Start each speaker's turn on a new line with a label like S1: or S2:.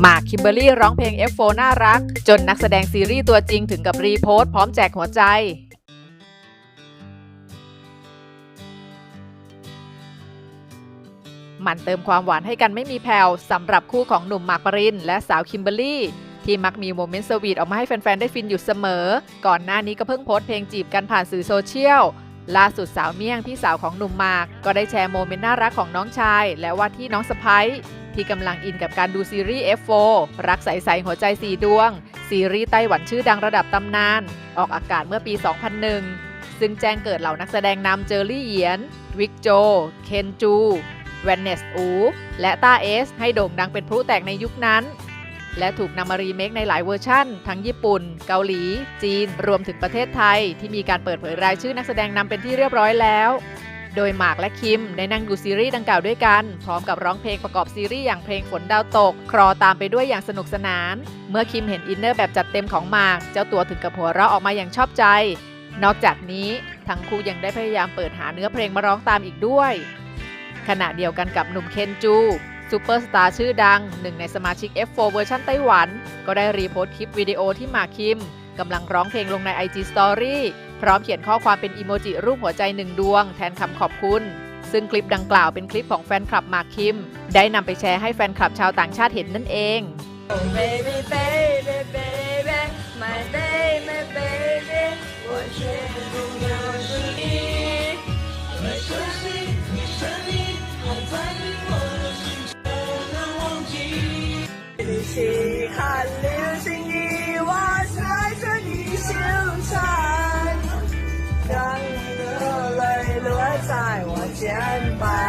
S1: หมากคิมเบอรี่ร้องเพลง F4 น่ารัก จนนักแสดงซีรีส์ตัวจริงถึงกับรีโพสต์พร้อมแจกหัวใจมันเติมความหวานให้กันไม่มีแผ่วสำหรับคู่ของหนุ่มหมากปรินและสาวคิมเบอรรี่ ที่มักมีโมเมนต์สวีทออกมาให้แฟน ๆ ได้ฟินอยู่เสมอ ก่อนหน้านี้ก็เพิ่งโพสต์เพลงจีบกันผ่านสื่อโซเชียล ล่าสุดสาวเมี่ยงพี่สาวของหนุ่มมาก ก็ได้แชร์โมเมนต์น่ารักของน้องชาย และว่าที่น้องสะพ้ยที่กำลังอินกับการดูซีรีส์ F4 รักใสๆหัวใจสีดวง ซีรีส์ไต้หวันชื่อดังระดับตำนาน ออกอากาศเมื่อปี 2001 ซึ่งแจ้งเกิดเหล่านักแสดงนำเจอรี่เหยียน วิกโจ เคนจูแวนเนสอู และต้าเอส ให้โด่งดังเป็นพลุแตกในยุคนั้น และถูกนำมารีเมคในหลายเวอร์ชั่น ทั้งญี่ปุ่น เกาหลี จีน รวมถึงประเทศไทย ที่มีการเปิดเผยรายชื่อนักแสดงนำเป็นที่เรียบร้อยแล้ว โดยหมากและคิมได้นั่งดูซีรีส์ดังกล่าวด้วยกัน พร้อมกับร้องเพลงประกอบซีรีส์อย่างเพลงฝนดาวตก ครอตามไปด้วยอย่างสนุกสนาน เมื่อคิมเห็นอินเนอร์แบบจัดเต็มของหมาก เจ้าตัวถึงกับหัวเราะออกมาอย่างชอบใจ นอกจากนี้ทั้งคู่ยังได้พยายามเปิดหาเนื้อเพลงมาร้องตามอีกด้วย ขณะเดียวกันกับหนุ่มเคนจู ซูเปอร์สตาร์ชื่อดัง หนึ่งในสมาชิก F4 เวอร์ชันไต้หวัน ก็ได้รีโพสต์คลิปวิดีโอที่หมากคิมกำลังร้องเพลงลงใน IG Story พร้อมเขียนข้อความเป็นอีโมจิรูปหัวใจหนึ่งดวง แทนคำขอบคุณ ซึ่งคลิปดังกล่าวเป็นคลิปของแฟนคลับหมากคิม ได้นำไปแชร์ให้แฟนคลับชาวต่างชาติเห็นนั่นเอง
S2: Oh baby baby baby my baby baby 在我肩膀。